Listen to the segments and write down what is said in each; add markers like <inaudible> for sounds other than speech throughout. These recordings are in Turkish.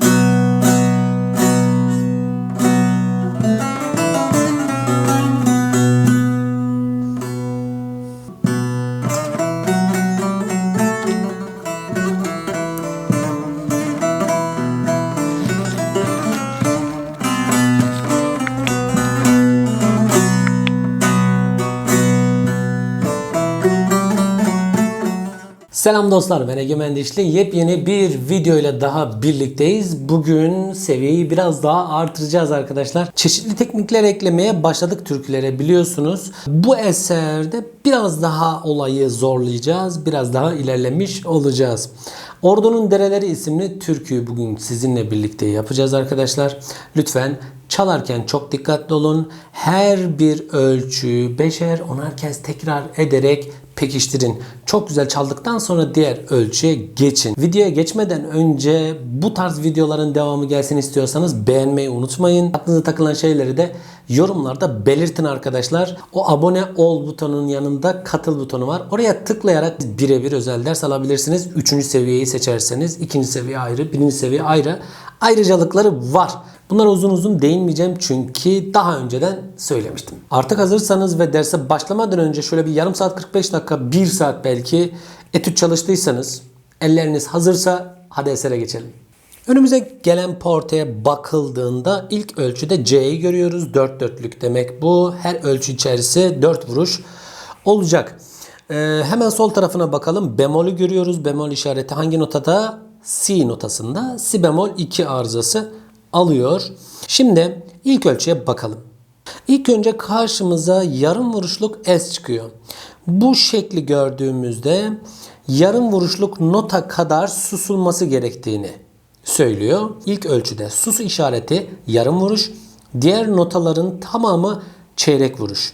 Bye. Selam dostlar ben Egemen Dişli. Yepyeni bir video ile daha birlikteyiz. Bugün seviyeyi biraz daha artıracağız arkadaşlar. Çeşitli teknikler eklemeye başladık türkülere biliyorsunuz. Bu eserde biraz daha olayı zorlayacağız. Biraz daha ilerlemiş olacağız. Ordunun Dereleri isimli türküyü bugün sizinle birlikte yapacağız arkadaşlar. Lütfen çalarken çok dikkatli olun. Her bir ölçüyü beşer onar kez tekrar ederek pekiştirin. Çok güzel çaldıktan sonra diğer ölçüye geçin. Videoya geçmeden önce bu tarz videoların devamı gelsin istiyorsanız beğenmeyi unutmayın. Aklınıza takılan şeyleri de yorumlarda belirtin arkadaşlar. O abone ol butonunun yanında katıl butonu var. Oraya tıklayarak birebir özel ders alabilirsiniz. Üçüncü seviyeyi seçerseniz ikinci seviye ayrı, birinci seviye ayrı ayrıcalıkları var. Bunlara uzun uzun değinmeyeceğim çünkü daha önceden söylemiştim. Artık hazırsanız ve derse başlamadan önce şöyle bir yarım saat 45 dakika 1 saat belki etüt çalıştıysanız elleriniz hazırsa hadi esere geçelim. Önümüze gelen portaya bakıldığında ilk ölçüde C'yi görüyoruz. 4 dörtlük demek bu. Her ölçü içerisi 4 vuruş olacak. Ee, hemen sol tarafına bakalım. Bemolü görüyoruz. Bemol işareti hangi notada? Si notasında. Si bemol 2 arızası alıyor. Şimdi ilk ölçüye bakalım. İlk önce karşımıza yarım vuruşluk S çıkıyor. Bu şekli gördüğümüzde yarım vuruşluk nota kadar susulması gerektiğini söylüyor. İlk ölçüde sus işareti yarım vuruş, diğer notaların tamamı çeyrek vuruş.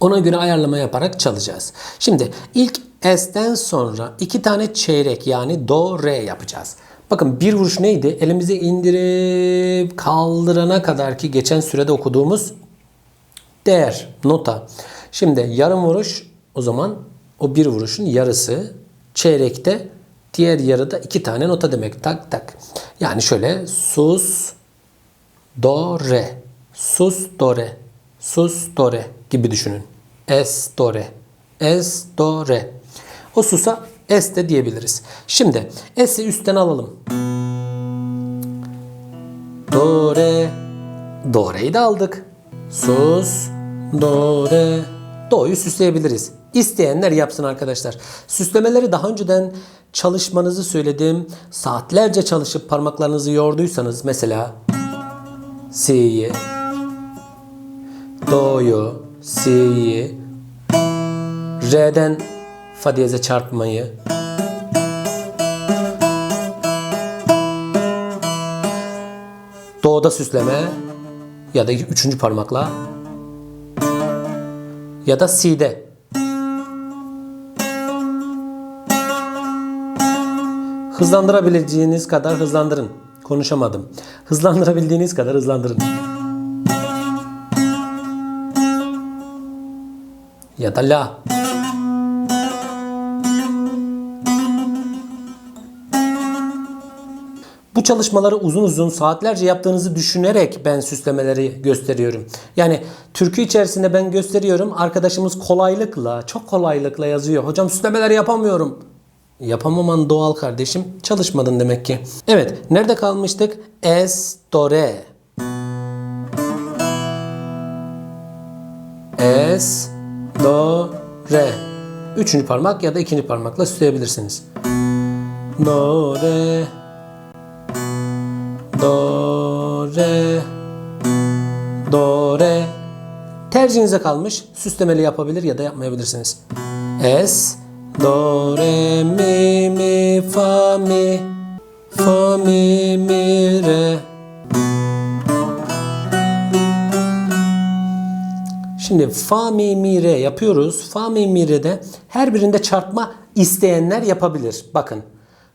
Ona göre ayarlama yaparak çalacağız. Şimdi ilk S'ten sonra iki tane çeyrek yani Do, Re yapacağız. Bakın bir vuruş neydi? Elimizi indirip kaldırana kadar ki geçen sürede okuduğumuz değer, nota. Şimdi yarım vuruş o zaman o bir vuruşun yarısı. Çeyrekte diğer yarıda iki tane nota demek. Tak tak. Yani şöyle sus, do, re. Sus, do, re. Sus, do, re gibi düşünün. Es, do, re. Es, do, re. O susa es de diyebiliriz. Şimdi es'i üstten alalım. Do, re. Do, re'yi de aldık. Sus, do, re. Do'yu süsleyebiliriz. İsteyenler yapsın arkadaşlar. Süslemeleri daha önceden çalışmanızı söyledim. Saatlerce çalışıp parmaklarınızı yorduysanız mesela Si'yi, Do'yu, Si'yi, Re'den Fa diyeze çarpmayı, Do'da süsleme ya da üçüncü parmakla ya da Si'de. Hızlandırabileceğiniz kadar hızlandırın. Konuşamadım. Hızlandırabildiğiniz kadar hızlandırın. Ya da La. Bu çalışmaları uzun uzun saatlerce yaptığınızı düşünerek ben süslemeleri gösteriyorum. Yani türkü içerisinde ben gösteriyorum. Arkadaşımız kolaylıkla, çok kolaylıkla yazıyor. Hocam süslemeleri yapamıyorum. Yapamaman doğal kardeşim. Çalışmadın demek ki. Evet, nerede kalmıştık? Es, do, re. Es, do, re. Üçüncü parmak ya da ikinci parmakla süsleyebilirsiniz. Do, re. Do, re. Do, re. Tercihinize kalmış. Süslemeli yapabilir ya da yapmayabilirsiniz. Es, do, re, mi, mi, fa, mi. Fa, mi, mi, re. Şimdi fa, mi, mi, re yapıyoruz. Fa, mi, mi, re'de her birinde çarpma isteyenler yapabilir. Bakın.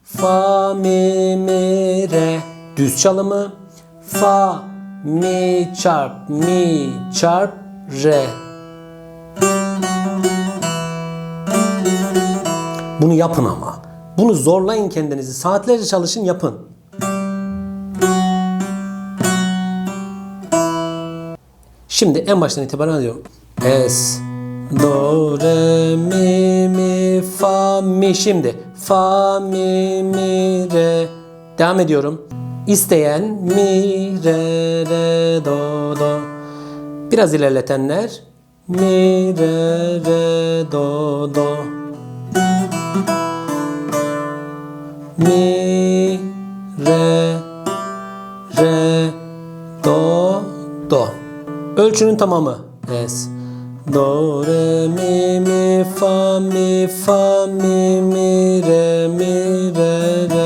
Fa, mi, mi, re düz çalımı. Fa, mi çarp, mi çarp, re. Bunu yapın ama. Bunu zorlayın kendinizi. Saatlerce çalışın yapın. Şimdi en baştan itibaren alıyorum. Es, do, re, mi, mi, fa, mi. Şimdi fa, mi, mi, re. Devam ediyorum. İsteyen mi, re, re, do, do. Biraz ilerletenler mi, re, re, do, do. Mi, re, re, do, do. Ölçünün tamamı. Es. Do, re, mi, mi, fa, mi, fa, mi, mi, re, mi, re, re.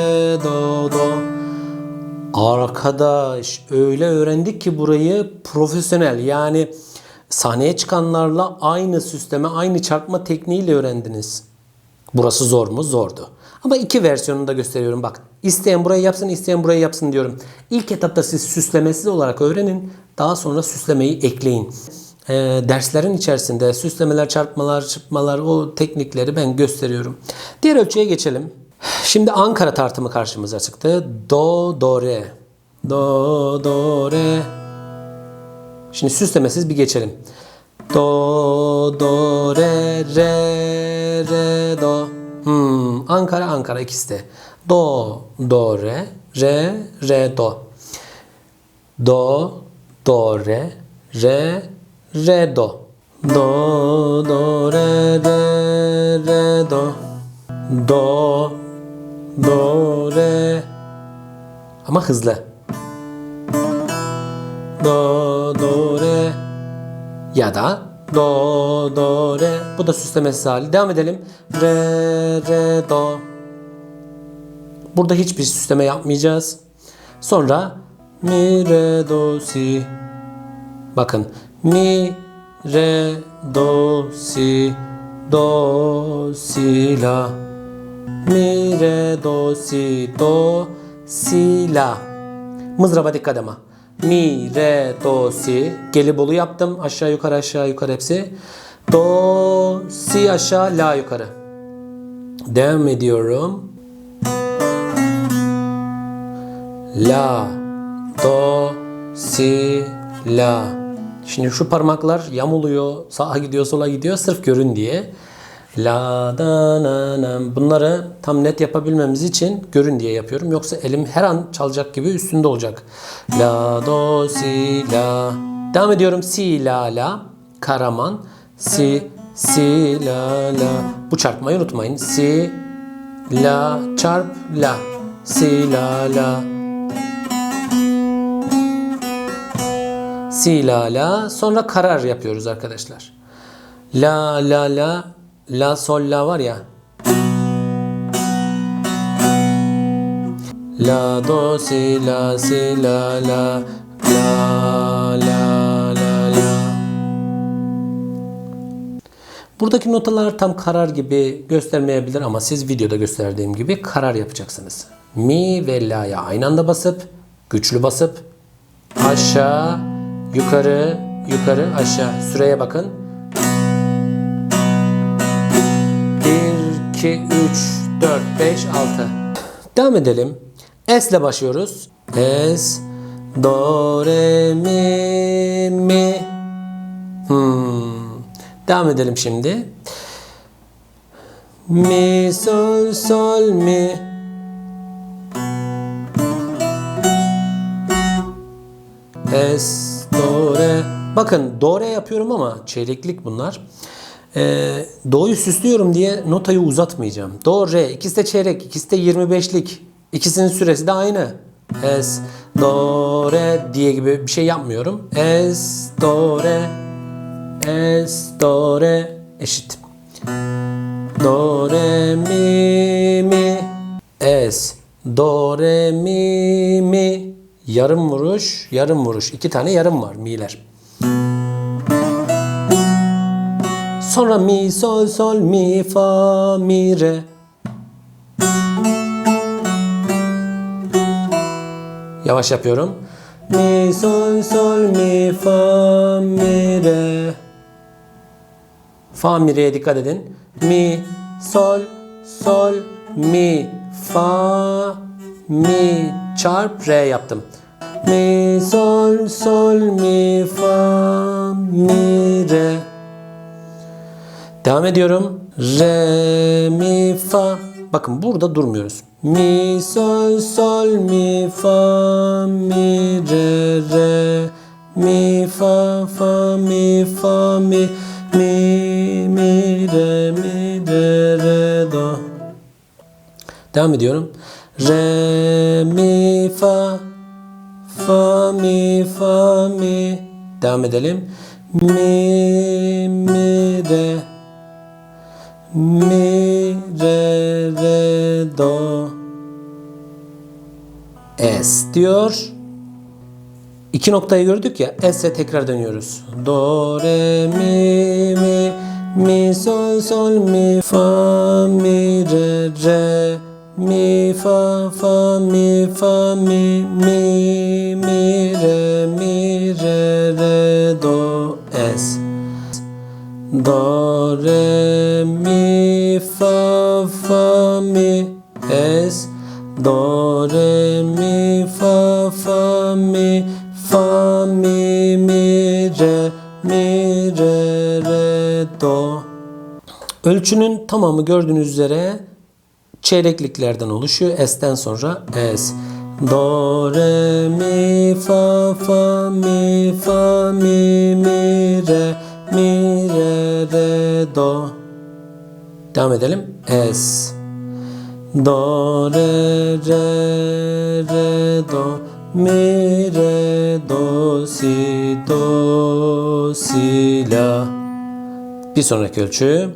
Arkadaş öyle öğrendik ki burayı profesyonel yani sahneye çıkanlarla aynı süsleme, aynı çarpma tekniğiyle öğrendiniz. Burası zor mu? Zordu. Ama iki versiyonunu da gösteriyorum. Bak isteyen burayı yapsın, isteyen burayı yapsın diyorum. İlk etapta siz süslemesiz olarak öğrenin. Daha sonra süslemeyi ekleyin. Ee, derslerin içerisinde süslemeler, çarpmalar, çırpmalar o teknikleri ben gösteriyorum. Diğer ölçüye geçelim. Şimdi Ankara tartımı karşımıza çıktı. Do, do, re. Do, do, re. Şimdi süslemesiz bir geçelim. Do, do, re, re, re, do. Hmm, Ankara, Ankara ikisi de. Do, do, re, re, re, do. Do, do, re, re, re, do. Do, do, re, re, re, do. Do, do, re. Ama hızlı. Do, do, re. Ya da do, do, re. Bu da süslemesi hali. Devam edelim. Re, re, do. Burada hiçbir süsleme yapmayacağız. Sonra mi, re, do, si. Bakın. Mi, re, do, si. Do, si, la. Mi, re, do, si, do, si, la. Mızraba dikkat ama. Mi, re, do, si. Gelibolu yaptım. Aşağı yukarı aşağı yukarı hepsi. Do, si aşağı, la yukarı. Devam ediyorum. La, do, si, la. Şimdi şu parmaklar yamuluyor, sağa gidiyor, sola gidiyor sırf görün diye. La, da, na, na. Bunları tam net yapabilmemiz için görün diye yapıyorum. Yoksa elim her an çalacak gibi üstünde olacak. La, do, si, la. Devam ediyorum. Si, la, la. Karaman. Si, si, la, la. Bu çarpmayı unutmayın. Si, la, çarp, la. Si, la, la. Si, la, la. Sonra karar yapıyoruz arkadaşlar. La, la, la. La, sol, la var ya. La, do, si, la, si, la, la. La, la, la, la. Buradaki notalar tam karar gibi göstermeyebilir ama siz videoda gösterdiğim gibi karar yapacaksınız. Mi ve la'ya aynı anda basıp, güçlü basıp, aşağı, yukarı, yukarı, aşağı. Süreye bakın. 2, 3, 4, 5, 6. Devam edelim. S ile başlıyoruz. S, do, re, mi, mi. Hmm. Devam edelim şimdi. Mi, sol, sol, mi. Es, do, re. Bakın do, re yapıyorum ama çeyreklik bunlar. Ee, do'yu süslüyorum diye notayı uzatmayacağım. Do, re. ikisi de çeyrek, ikisi de 25'lik. İkisinin süresi de aynı. Es, do, re diye gibi bir şey yapmıyorum. Es, do, re. Es, do, re eşit. Do, re, mi, mi. Es, do, re, mi, mi. Yarım vuruş, yarım vuruş. İki tane yarım var mi'ler. Sonra mi, sol, sol, mi, fa, mi, re. Yavaş yapıyorum. Mi, sol, sol, mi, fa, mi, re. Fa, mi, re'ye dikkat edin. Mi, sol, sol, mi, fa, mi, çarp, re yaptım. mi sol sol mi fa mi re. Devam ediyorum. Re mi fa. Bakın burada durmuyoruz. Mi sol sol mi fa mi re re mi fa fa mi fa mi mi mi re mi re re do. Devam ediyorum. Re mi fa fa mi fa mi. Devam edelim. Mi mi re mi re re do es diyor. İki noktayı gördük ya. S'e tekrar dönüyoruz. Do re mi mi mi sol sol mi fa mi re re mi fa fa mi fa mi mi mi do re mi fa fa mi es do re mi fa fa mi fa mi mi re mi re re do Ölçünün tamamı gördüğünüz üzere çeyrekliklerden oluşuyor. S'ten sonra S. Do, re, mi, fa, fa, mi, fa, mi, mi, re, mi, re, re, do. Devam edelim. S. Do, re, re, re, do. Mi, re, do, si, do, si, la. Bir sonraki ölçü.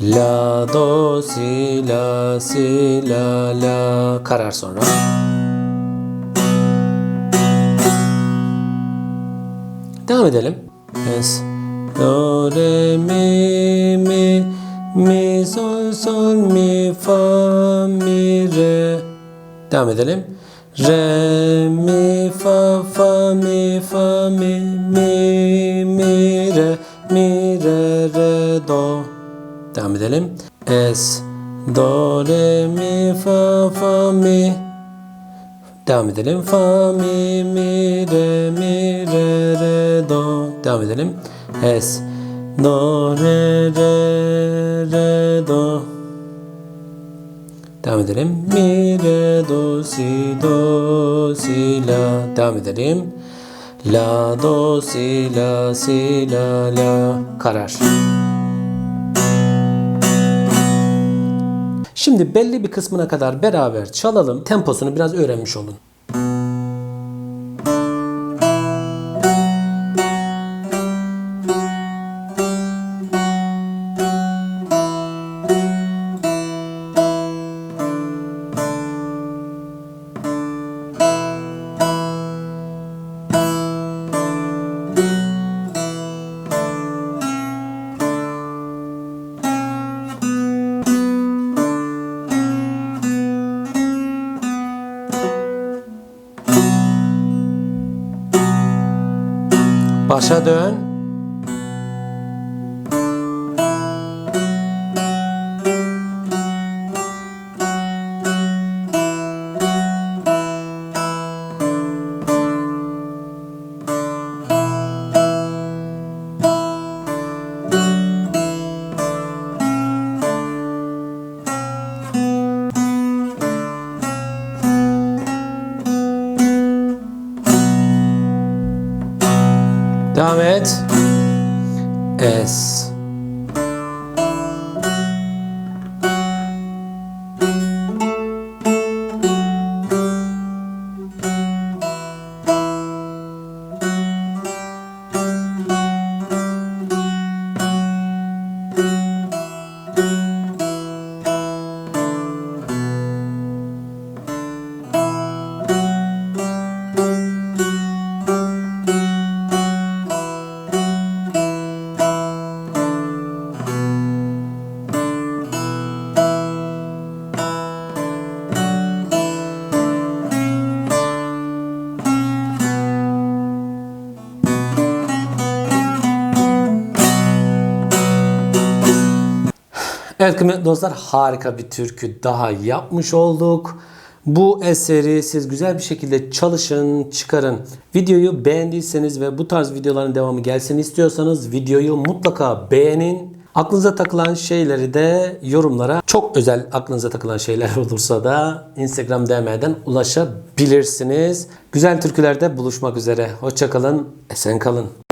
La, do, si, la, si, la, la. Karar sonra. Devam edelim. Es. Do, re, mi, mi, mi, sol, sol, mi, fa, mi, re. Devam edelim. Re, mi, fa, fa, mi, fa, mi, mi, mi, re, mi, re, re, do. Devam edelim. Es, do, re, mi, fa, fa, mi. Devam edelim. Fa, mi, mi, re, mi, re, re, do. Devam edelim. Es, do, re, re, re, do. Devam edelim. Mi, re, do, si, do, si, la. Devam edelim. La, do, si, la, si, la, la. Karar. Şimdi belli bir kısmına kadar beraber çalalım. Temposunu biraz öğrenmiş olun. Başa dön. Devam et. Es. Kıymetli dostlar harika bir türkü daha yapmış olduk. Bu eseri siz güzel bir şekilde çalışın, çıkarın. Videoyu beğendiyseniz ve bu tarz videoların devamı gelsin istiyorsanız videoyu mutlaka beğenin. Aklınıza takılan şeyleri de yorumlara çok özel aklınıza takılan şeyler <laughs> olursa da Instagram DM'den ulaşabilirsiniz. Güzel türkülerde buluşmak üzere. Hoşçakalın, esen kalın.